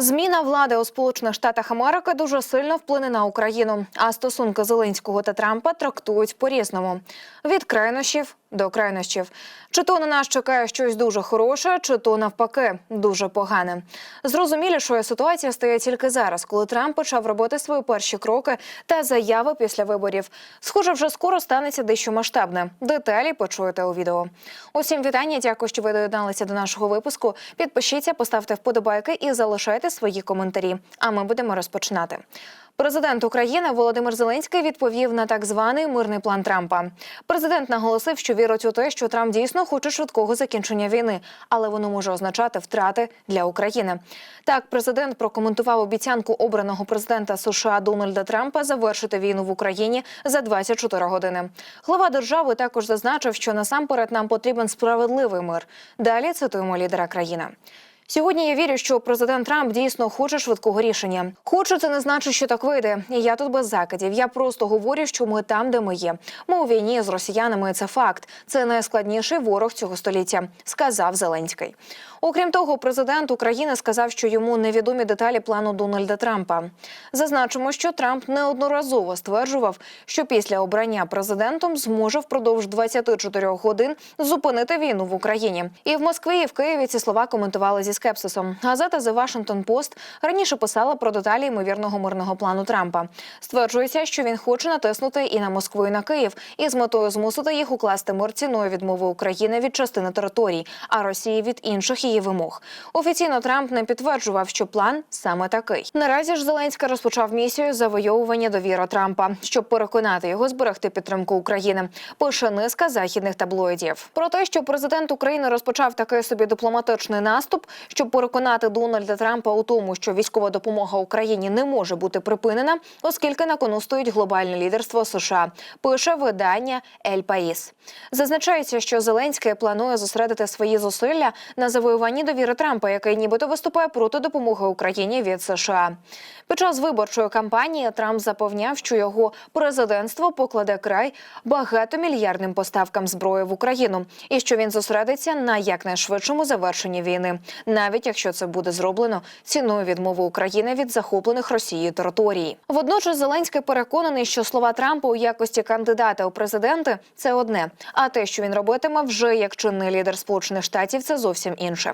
Зміна влади у Сполучених Штатах Америки дуже сильно вплине на Україну. А стосунки Зеленського та Трампа трактують по-різному від крайнощів до крайнощів. Чи то на нас чекає щось дуже хороше, чи то навпаки дуже погане. Зрозумілішою ситуація стає тільки зараз, коли Трамп почав робити свої перші кроки та заяви після виборів. Схоже, вже скоро станеться дещо масштабне. Деталі почуєте у відео. Усім вітання. Дякую, що ви доєдналися до нашого випуску. Підпишіться, поставте вподобайки і залишайте свої коментарі. А ми будемо розпочинати. Президент України Володимир Зеленський відповів на так званий мирний план Трампа. Президент наголосив, що вірить у те, що Трамп дійсно хоче швидкого закінчення війни, але воно може означати втрати для України. Так, президент прокоментував обіцянку обраного президента США Дональда Трампа завершити війну в Україні за 24 години. Глава держави також зазначив, що насамперед нам потрібен справедливий мир. Далі цитуємо лідера країни. Сьогодні я вірю, що президент Трамп дійсно хоче швидкого рішення. Хочу це не значить, що так вийде. І я тут без закидів. Я просто говорю, що ми там, де ми є. Ми у війні з росіянами. Це факт. Це найскладніший ворог цього століття, сказав Зеленський. Окрім того, президент України сказав, що йому невідомі деталі плану Дональда Трампа. Зазначимо, що Трамп неодноразово стверджував, що після обрання президентом зможе впродовж 24 годин зупинити війну в Україні. І в Москві, і в Києві ці слова коментували зі скепсисом. Газета The Washington Post раніше писала про деталі ймовірного мирного плану Трампа. Стверджується, що він хоче натиснути і на Москву, і на Київ, і з метою змусити їх укласти мир ціною відмови України від частини територій, а Росії від інших її вимог. Офіційно Трамп не підтверджував, що план саме такий. Наразі ж Зеленський розпочав місію завойовування довіри Трампа, щоб переконати його зберегти підтримку України. Пише низка західних таблоїдів. Про те, що президент України розпочав такий собі дипломатичний наступ, щоб переконати Дональда Трампа у тому, що військова допомога Україні не може бути припинена, оскільки на кону стоїть глобальне лідерство США. Пише видання Ель Паїс. Зазначається, що Зеленський планує зосередити свої зусилля на завоюванні довіри Трампа, який нібито виступає проти допомоги Україні від США. Під час виборчої кампанії Трамп запевняв, що його президентство покладе край багатомільярдним поставкам зброї в Україну, і що він зосередиться на якнайшвидшому завершенні війни, навіть якщо це буде зроблено ціною відмови України від захоплених Росією територій. Водночас Зеленський переконаний, що слова Трампа у якості кандидата у президенти це одне, а те, що він робитиме вже як чинний лідер Сполучених Штатів, це зовсім інше.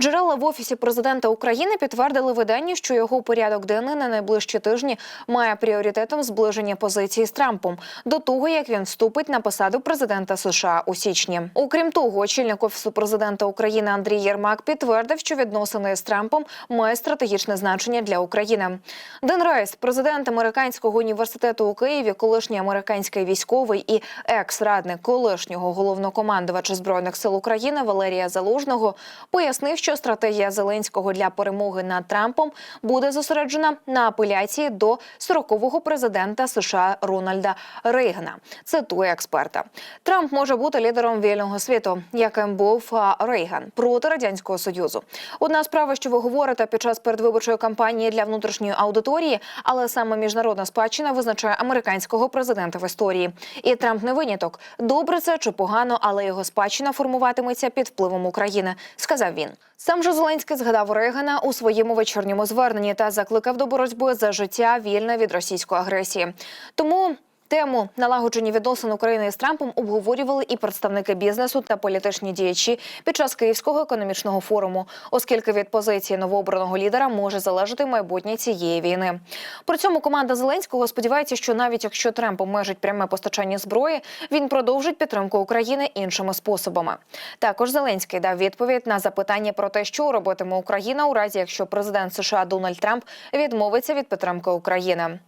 Джерела в офісі президента України підтвердили виданню, що його порядок денний на найближчі тижні має пріоритетом зближення позиції з Трампом до того, як він вступить на посаду президента США у січні. Окрім того, очільник офісу президента України Андрій Єрмак підтвердив, що відносини з Трампом мають стратегічне значення для України. Ден Райс, президент американського університету у Києві, колишній американський військовий і екс-радник колишнього головнокомандувача збройних сил України Валерія Залужного, пояснив, що стратегія Зеленського для перемоги над Трампом буде зосереджена на апеляції до 40-го президента США Рональда Рейгана. Цитує експерта. Трамп може бути лідером вільного світу, яким був Рейган проти радянського союзу. Одна справа, що ви говорите під час передвиборчої кампанії для внутрішньої аудиторії, але саме міжнародна спадщина визначає американського президента в історії. І Трамп не виняток. Добре це чи погано, але його спадщина формуватиметься під впливом України, сказав він. Сам же Зеленський згадав Рейгана у своєму вечірньому зверненні та закликав до боротьби за життя вільне від російської агресії. Тому. Тему налагоджені відносин України з Трампом обговорювали і представники бізнесу та політичні діячі під час Київського економічного форуму, оскільки від позиції новообраного лідера може залежати майбутнє цієї війни. При цьому команда Зеленського сподівається, що навіть якщо Трамп обмежить пряме постачання зброї, він продовжить підтримку України іншими способами. Також Зеленський дав відповідь на запитання про те, що робитиме Україна у разі, якщо президент США Дональд Трамп відмовиться від підтримки України.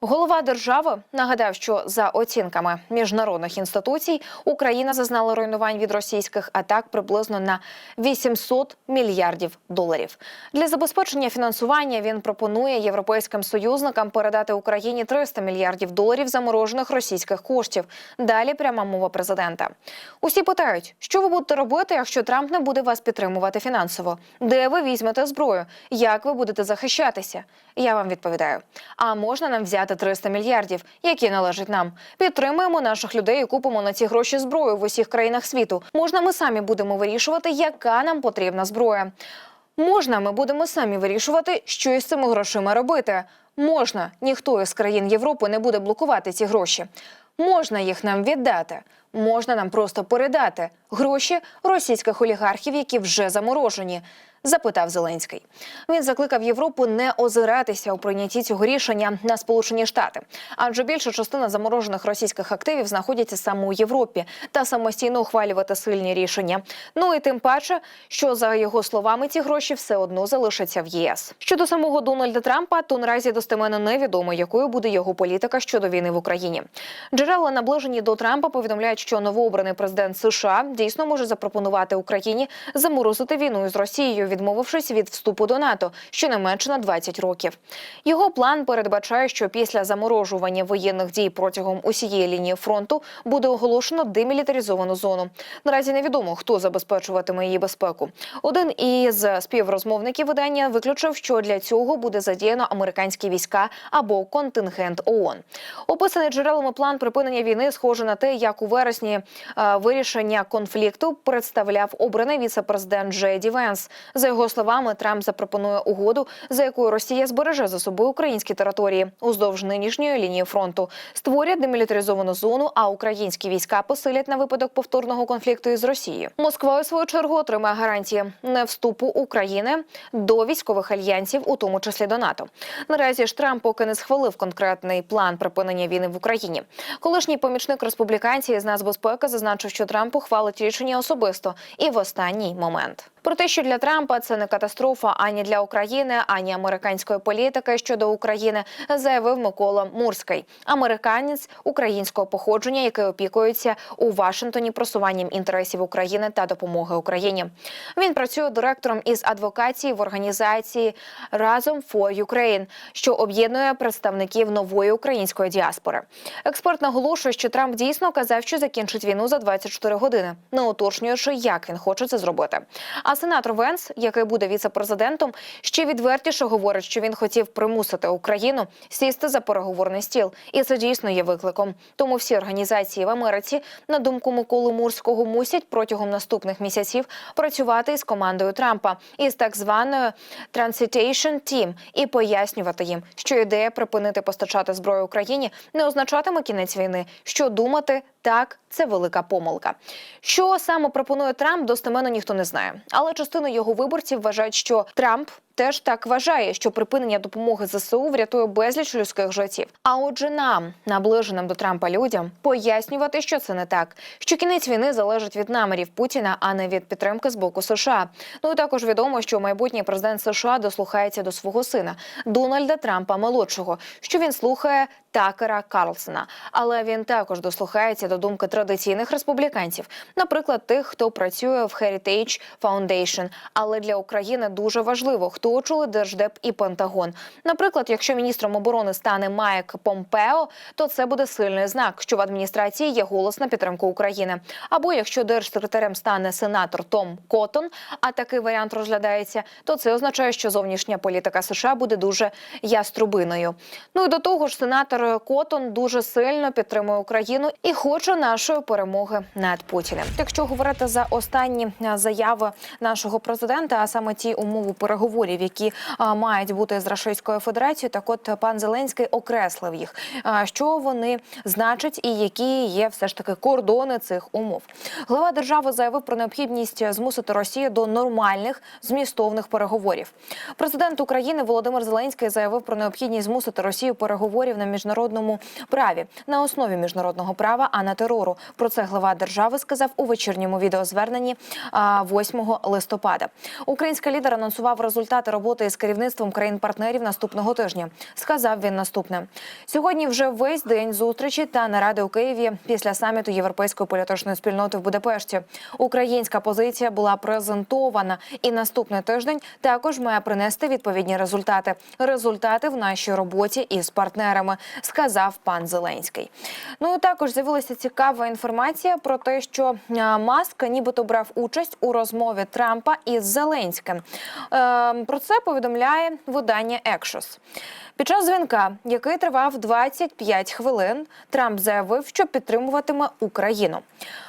Голова держави нагадав, що за оцінками міжнародних інституцій Україна зазнала руйнувань від російських атак приблизно на 800 мільярдів доларів. Для забезпечення фінансування він пропонує європейським союзникам передати Україні 300 мільярдів доларів заморожених російських коштів. Далі пряма мова президента. Усі питають, що ви будете робити, якщо Трамп не буде вас підтримувати фінансово? Де ви візьмете зброю? Як ви будете захищатися? Я вам відповідаю: а можна нам взяти 300 мільярдів, які належать нам. Підтримуємо наших людей і купимо на ці гроші зброю в усіх країнах світу. Можна, ми самі будемо вирішувати, яка нам потрібна зброя. Можна, ми будемо самі вирішувати, що із цими грошима робити. Можна, ніхто із країн Європи не буде блокувати ці гроші. Можна їх нам віддати. Можна нам просто передати гроші російських олігархів, які вже заморожені. Запитав Зеленський. Він закликав Європу не озиратися у прийнятті цього рішення на Сполучені Штати, адже більша частина заморожених російських активів знаходяться саме у Європі та самостійно ухвалювати сильні рішення. Ну і тим паче, що за його словами ці гроші все одно залишаться в ЄС. Щодо самого Дональда Трампа, то наразі достеменно невідомо, якою буде його політика щодо війни в Україні. Джерела наближені до Трампа повідомляють, що новообраний президент США дійсно може запропонувати Україні заморозити війну з Росією, відмовившись від вступу до НАТО щонайменше на 20 років. Його план передбачає, що після заморожування воєнних дій протягом усієї лінії фронту буде оголошено демілітаризовану зону. Наразі невідомо, хто забезпечуватиме її безпеку. Один із співрозмовників видання виключив, що для цього буде задіяно американські війська або контингент ООН. Описаний джерелами план припинення війни схоже на те, як у вересні е, вирішення конфлікту представляв обраний віце-президент Джей Ді Венс. За його словами, Трамп запропонує угоду, за якою Росія збереже за собою українські території уздовж нинішньої лінії фронту, створять демілітаризовану зону, а українські війська посилять на випадок повторного конфлікту із Росією. Москва у свою чергу отримає гарантії не вступу України до військових альянсів, у тому числі до НАТО. Наразі ж Трамп поки не схвалив конкретний план припинення війни в Україні. Колишній помічник республіканців з нацбезпеки зазначив, що Трамп ухвалить рішення особисто і в останній момент. Про те, що для Трампа це не катастрофа ані для України, ані американської політики щодо України, заявив Микола Мурський, американець українського походження, який опікується у Вашингтоні просуванням інтересів України та допомоги Україні. Він працює директором із адвокації в організації Разом for Ukraine, що об'єднує представників нової української діаспори. Експерт наголошує, що Трамп дійсно казав, що закінчить війну за 24 години, не уточнюючи, як він хоче це зробити. А сенатор Венс, який буде віце-президентом, ще відвертіше говорить, що він хотів примусити Україну сісти за переговорний стіл, і це дійсно є викликом. Тому всі організації в Америці, на думку Миколи Мурського, мусять протягом наступних місяців працювати із командою Трампа із так званою Transitation Team і пояснювати їм, що ідея припинити постачати зброю Україні не означатиме кінець війни. Що думати, так це велика помилка. Що саме пропонує Трамп, достеменно ніхто не знає. Але частина його виборців вважають, що Трамп теж так вважає, що припинення допомоги ЗСУ врятує безліч людських життів. А отже, нам, наближеним до Трампа людям, пояснювати, що це не так, що кінець війни залежить від намірів Путіна, а не від підтримки з боку США. Ну і також відомо, що майбутній президент США дослухається до свого сина Дональда Трампа молодшого, що він слухає Такера Карлсона, але він також дослухається до думки традиційних республіканців, наприклад, тих, хто працює в Heritage Foundation. Але для України дуже важливо, хто очолить держдеп і Пентагон. Наприклад, якщо міністром оборони стане Майк Помпео, то це буде сильний знак, що в адміністрації є голос на підтримку України. Або якщо держсекретарем стане сенатор Том Коттон, а такий варіант розглядається, то це означає, що зовнішня політика США буде дуже яструбиною. Ну і до того ж, сенатор Коттон дуже сильно підтримує Україну і хоче нашої перемоги над Путіним. Якщо говорити за останні заяви нашого президента, а саме ті умови переговорів, які мають бути з Російською Федерацією, так от пан Зеленський окреслив їх. Що вони значать і які є все ж таки кордони цих умов. Глава держави заявив про необхідність змусити Росію до нормальних змістовних переговорів. Президент України Володимир Зеленський заявив про необхідність змусити Росію переговорів на міжнародному праві на основі міжнародного права, а не терору. Про це глава держави сказав у вечірньому відеозверненні 8 листопада. Український лідер анонсував результати роботи із керівництвом країн-партнерів наступного тижня. Сказав він наступне: сьогодні вже весь день зустрічі та наради у Києві після саміту Європейської політичної спільноти в Будапешті. Українська позиція була презентована, і наступний тиждень також має принести відповідні результати. Результати в нашій роботі із партнерами, сказав пан Зеленський. Ну і також з'явилася цікава інформація про те, що а, Маск нібито брав участь у розмові Трампа із Зеленським. Е, про це повідомляє видання Екшос. Під час дзвінка, який тривав 25 хвилин, Трамп заявив, що підтримуватиме Україну.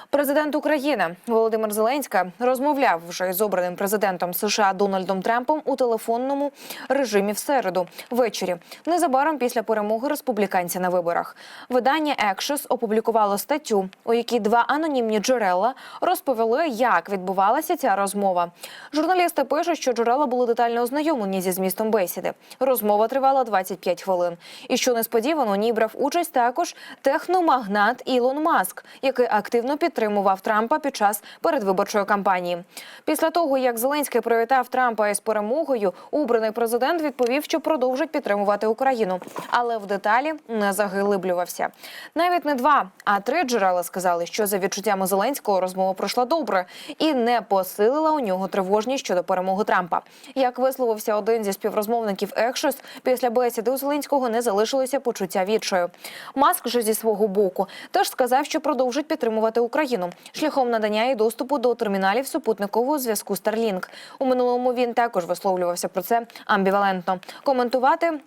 Президент України Володимир Зеленський розмовляв вже із обраним президентом США Дональдом Трампом у телефонному режимі в середу ввечері, незабаром після перемоги республіканця на виборах. Видання Axios опублікувало статтю, у якій два анонімні джерела розповіли, як відбувалася ця розмова. Журналісти пишуть, що джерела були детально ознайомлені зі змістом бесіди. Розмова тривала 25 хвилин. І що несподівано, у ній брав участь також техномагнат Ілон Маск, який активно підтримував Трампа під час передвиборчої кампанії. Після того, як Зеленський привітав Трампа із перемогою, обраний президент відповів, що продовжить підтримувати Україну, але в деталі не заглиблювався. Навіть не два, а три джерела сказали, що за відчуттями Зеленського розмова пройшла добре і не посилила у нього тривожність щодо перемоги Трампа. Як висловився один зі співрозмовників Екшос, після бесіди у Зеленського не залишилося почуття відчаю. Маск же зі свого боку теж сказав, що продовжить підтримувати Україну шляхом надання їй доступу до терміналів супутникового зв'язку Starlink. У минулому він також висловлювався про це амбівалентно. Коментувати.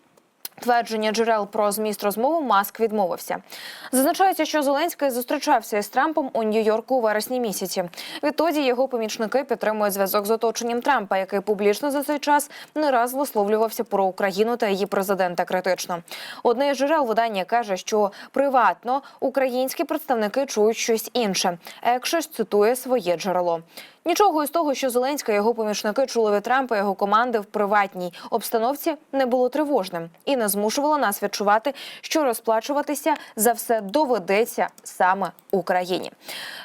Твердження джерел про зміст розмови Маск відмовився. Зазначається, що Зеленський зустрічався із Трампом у Нью-Йорку у вересні місяці. Відтоді його помічники підтримують зв'язок з оточенням Трампа, який публічно за цей час не раз висловлювався про Україну та її президента критично. Одне із джерел видання каже, що приватно українські представники чують щось інше. Екшес цитує своє джерело. Нічого із того, що Зеленська його помічники чули від Трампа його команди в приватній обстановці, не було тривожним і не змушувало нас відчувати, що розплачуватися за все доведеться саме Україні.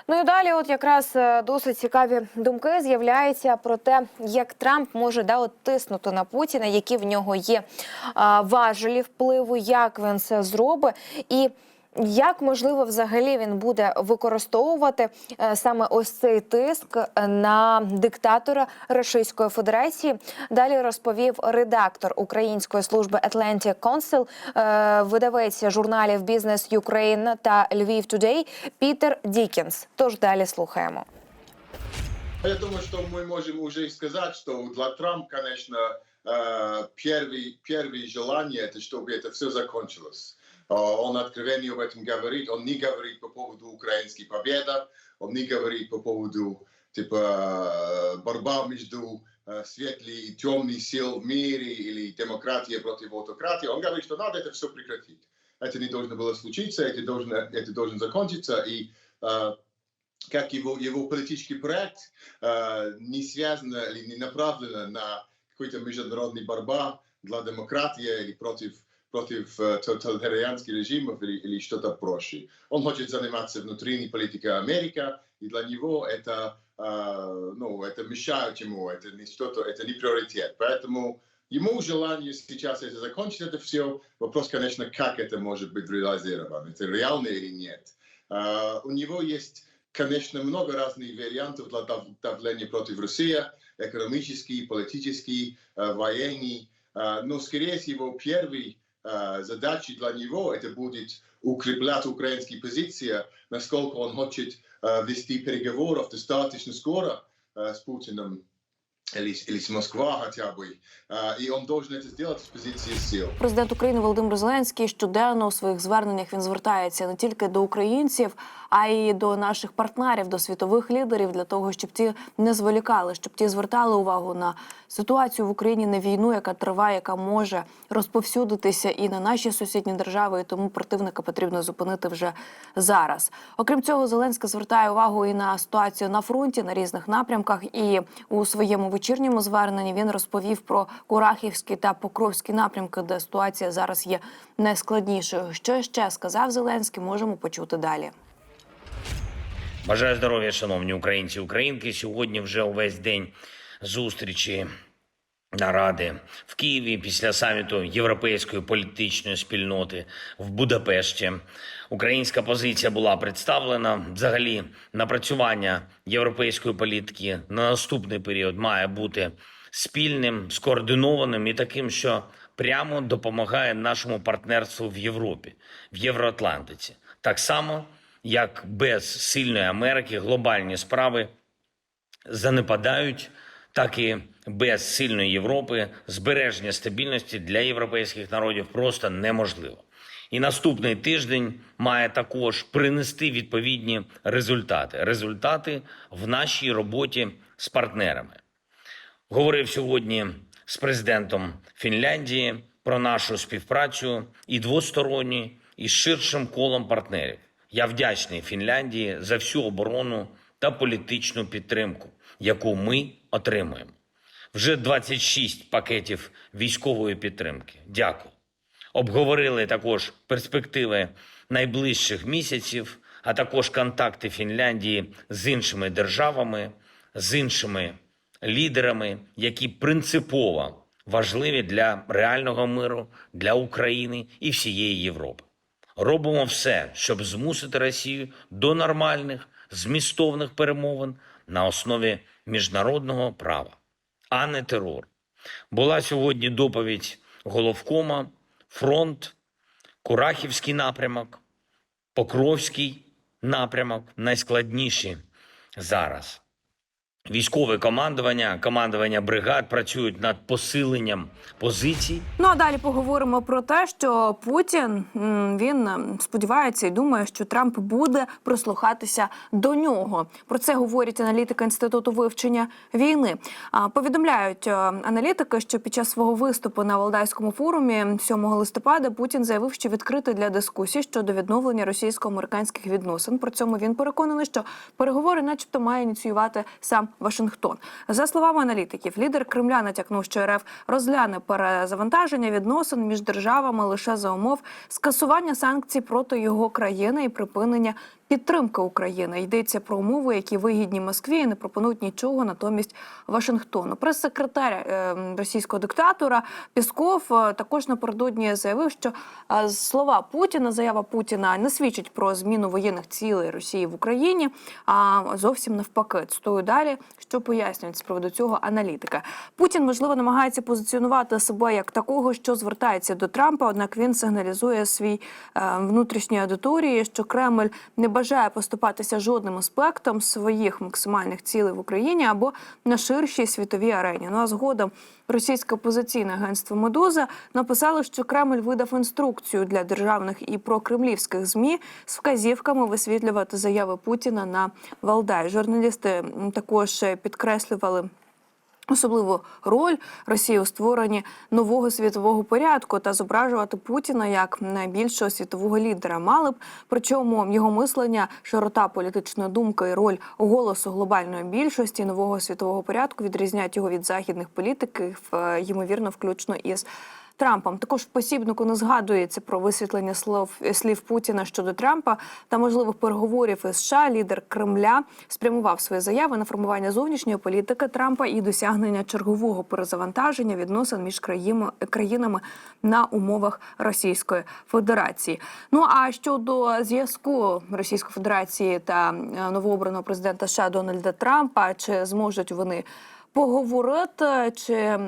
Ну і далі, от якраз е, досить цікаві думки з'являються про те, як Трамп може да от тиснути на Путіна, які в нього є важелі впливу, як він це зробить і. Як можливо взагалі він буде використовувати е, саме ось цей тиск на диктатора Російської Федерації? Далі розповів редактор української служби Atlantic Council, е, видавець журналів Бізнес Ukraine та Львів Today Пітер Дікінс. Тож далі слухаємо. Я думаю, что мы можем уже сказать, что для Трампа, конечно, э, первый, первое желание, это чтобы это все закончилось. Э, Он откровенно об этом говорит. Он не говорит по поводу украинской победы, он не говорит по поводу типа э, борьба между э, светлой и темной сил в мире или демократия против автократии. Он говорит, что надо это все прекратить. Это не должно было случиться, это должно, это должно закончиться. И э, как его, его политический проект э, не связано или не направлено на какой-то международный борьба для демократии или против, против тоталитарианских режимов или, или что-то проще. Он хочет заниматься внутренней политикой Америки, и для него это, э, ну, это мешает ему, это не что-то, это не приоритет. Поэтому ему желание сейчас это закончить это все. Вопрос, конечно, как это может быть реализовано, это реально или нет. Э, у него есть конечно, много разных вариантов для дав- давления против России, экономический, политический, э, военный. Э, Но, скорее всего, первой э, задачей для него это будет укреплять украинские позиции, насколько он хочет э, вести переговоров достаточно скоро э, с Путиным или, с- или с Москвой хотя бы. Э, И он должен это сделать с позиции сил. Президент України Володимир Зеленський щоденно у своїх зверненнях він звертається не тільки до українців, а й до наших партнерів, до світових лідерів для того, щоб ті не зволікали, щоб ті звертали увагу на ситуацію в Україні, на війну, яка триває, яка може розповсюдитися і на наші сусідні держави. І тому противника потрібно зупинити вже зараз. Окрім цього, Зеленський звертає увагу і на ситуацію на фронті на різних напрямках. І у своєму вечірньому зверненні він розповів про Курахівський та Покровський напрямки, де ситуація зараз є найскладнішою. Що ще сказав Зеленський, можемо почути далі. Бажаю здоров'я, шановні українці і українки. Сьогодні вже увесь день зустрічі наради в Києві після саміту Європейської політичної спільноти в Будапешті. Українська позиція була представлена. Взагалі, напрацювання європейської політики на наступний період має бути спільним, скоординованим і таким, що прямо допомагає нашому партнерству в Європі, в Євроатлантиці. Так само, як без сильної Америки глобальні справи занепадають, так і без сильної Європи збереження стабільності для європейських народів просто неможливо. І наступний тиждень має також принести відповідні результати. Результати в нашій роботі з партнерами. Говорив сьогодні з президентом Фінляндії про нашу співпрацю і двосторонню, і з ширшим колом партнерів. Я вдячний Фінляндії за всю оборону та політичну підтримку, яку ми отримуємо. Вже 26 пакетів військової підтримки. Дякую. Обговорили також перспективи найближчих місяців, а також контакти Фінляндії з іншими державами, з іншими лідерами, які принципово важливі для реального миру, для України і всієї Європи. Робимо все, щоб змусити Росію до нормальних, змістовних перемовин на основі міжнародного права, а не терору. Була сьогодні доповідь головкома, фронт, Курахівський напрямок, Покровський напрямок найскладніші зараз. Військове командування, командування бригад працюють над посиленням позицій Ну а далі поговоримо про те, що Путін він сподівається і думає, що Трамп буде прислухатися до нього. Про це говорять аналітики інституту вивчення війни. Повідомляють е, аналітики, що під час свого виступу на Валдайському форумі 7 листопада Путін заявив, що відкритий для дискусії щодо відновлення російсько-американських відносин. При цьому він переконаний, що переговори, начебто, має ініціювати сам Вашингтон. За словами аналітиків, лідер Кремля натякнув, що РФ розгляне перезавантаження відносин між державами лише за умов скасування санкцій проти його країни і припинення підтримки України. Йдеться про умови, які вигідні Москві і не пропонують нічого натомість Вашингтону. Прес-секретар е, російського диктатора Пісков е, також напередодні заявив, що е, слова Путіна, заява Путіна не свідчить про зміну воєнних цілей Росії в Україні, а зовсім навпаки. Цитую далі, що пояснюють з приводу цього аналітика. Путін можливо намагається позиціонувати себе як такого, що звертається до Трампа. Однак він сигналізує свій внутрішній аудиторії, що Кремль не бажає поступатися жодним аспектом своїх максимальних цілей в Україні або на ширшій світовій арені. Ну а згодом російське опозиційне агентство Медуза написало, що Кремль видав інструкцію для державних і прокремлівських змі з вказівками висвітлювати заяви Путіна на Валдай. Журналісти також е, підкреслювали. Особливу роль Росії у створенні нового світового порядку та зображувати Путіна як найбільшого світового лідера мали б. Причому його мислення, широта політичної думки і роль голосу глобальної більшості нового світового порядку відрізняють його від західних політиків, е, ймовірно, включно із. Трампом також в посібнику не згадується про висвітлення слов слів Путіна щодо Трампа та можливих переговорів із США. Лідер Кремля спрямував свої заяви на формування зовнішньої політики Трампа і досягнення чергового перезавантаження відносин між країнами на умовах Російської Федерації. Ну а щодо зв'язку Російської Федерації та е, новообраного президента США Дональда Трампа, чи зможуть вони? Поговорити чи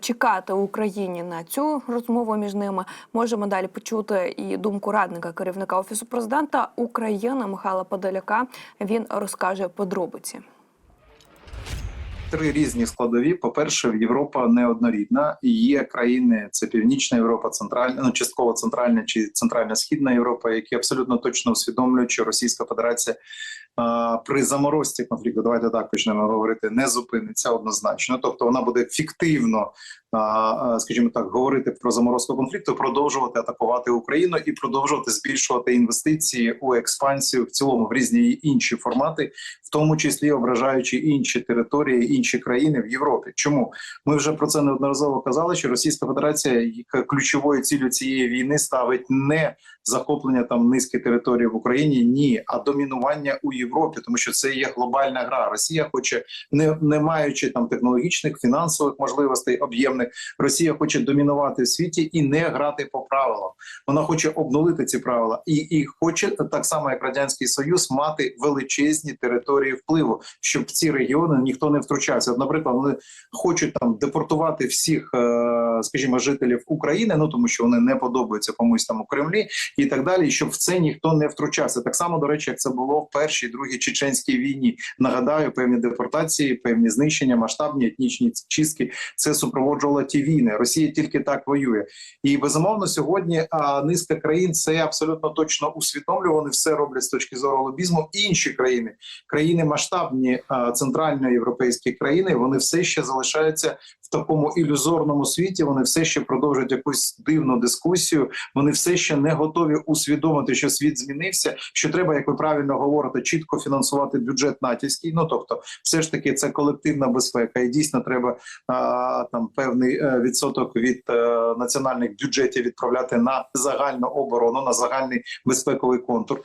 чекати Україні на цю розмову між ними можемо далі почути і думку радника керівника офісу президента України Михайла Подоляка. Він розкаже подробиці. Три різні складові. По-перше, Європа неоднорідна. Є країни, це Північна Європа, Центральна, ну частково Центральна чи Центральна Східна Європа, які абсолютно точно усвідомлюють, що Російська Федерація а, при заморозці конфлікту, давайте так почнемо говорити, не зупиниться однозначно. Тобто вона буде фіктивно, скажімо так, говорити про заморозку конфлікту, продовжувати атакувати Україну і продовжувати збільшувати інвестиції у експансію в цілому в різні інші формати, в тому числі ображаючи інші території, інші країни в Європі. Чому ми вже про це неодноразово казали? Що Російська Федерація ключовою ціллю цієї війни ставить не захоплення там низки територій в Україні, ні, а домінування у Європі, тому що це є глобальна гра. Росія хоче, не, не маючи там технологічних фінансових можливостей об'ємних, Росія хоче домінувати в світі і не грати по правилам. Вона хоче обнулити ці правила і, і хоче так само, як радянський союз, мати величезні території впливу, щоб в ці регіони ніхто не втручався. Наприклад, вони хочуть там депортувати всіх е, скажімо, жителів України, ну тому що вони не подобаються комусь там у Кремлі, і так далі, щоб в це ніхто не втручався. Так само, до речі, як це було в першій другій чеченській війні. Нагадаю, певні депортації, певні знищення, масштабні етнічні чистки. Це супроводжувало ті війни. Росія тільки так воює. І безумовно, сьогодні а, низка країн це абсолютно точно усвідомлює. Вони все роблять з точки зору лобізму. Інші країни, країни масштабні а, центральноєвропейські країни, вони все ще залишаються в такому ілюзорному світі. Вони все ще продовжують якусь дивну дискусію. Вони все ще не готові усвідомити, що світ змінився. Що треба, як ви правильно говорите, чітко фінансувати бюджет натівський. Ну тобто, все ж таки, це колективна безпека, і дійсно треба а, там певний е, відсоток від е, національних бюджетів відправляти на загальну оборону, на загальний безпековий контур.